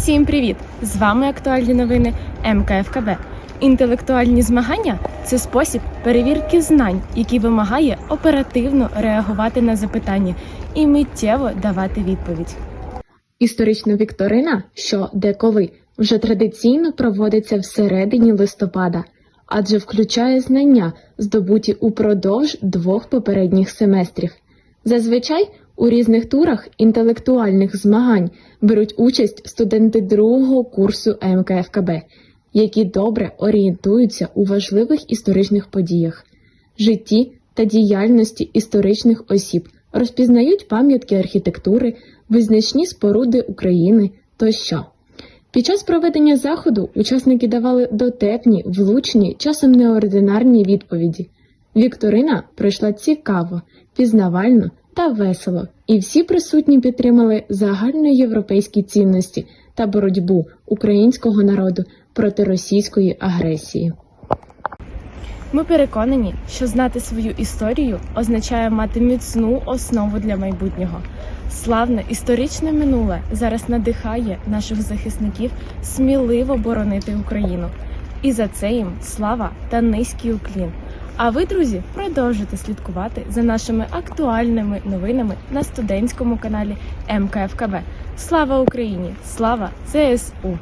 Всім привіт! З вами актуальні новини МКФКБ. Інтелектуальні змагання це спосіб перевірки знань, який вимагає оперативно реагувати на запитання і миттєво давати відповідь. Історична вікторина, що де коли, вже традиційно проводиться всередині листопада, адже включає знання, здобуті упродовж двох попередніх семестрів. Зазвичай у різних турах інтелектуальних змагань беруть участь студенти другого курсу МКФКБ, які добре орієнтуються у важливих історичних подіях, житті та діяльності історичних осіб, розпізнають пам'ятки архітектури, визначні споруди України тощо. Під час проведення заходу учасники давали дотепні, влучні, часом неординарні відповіді. Вікторина пройшла цікаво, пізнавально та весело, і всі присутні підтримали загальноєвропейські цінності та боротьбу українського народу проти російської агресії. Ми переконані, що знати свою історію означає мати міцну основу для майбутнього. Славне історичне минуле зараз надихає наших захисників сміливо боронити Україну. І за це їм слава та низький уклін. А ви, друзі, продовжуйте слідкувати за нашими актуальними новинами на студентському каналі МКФКБ. Слава Україні! Слава ЗСУ!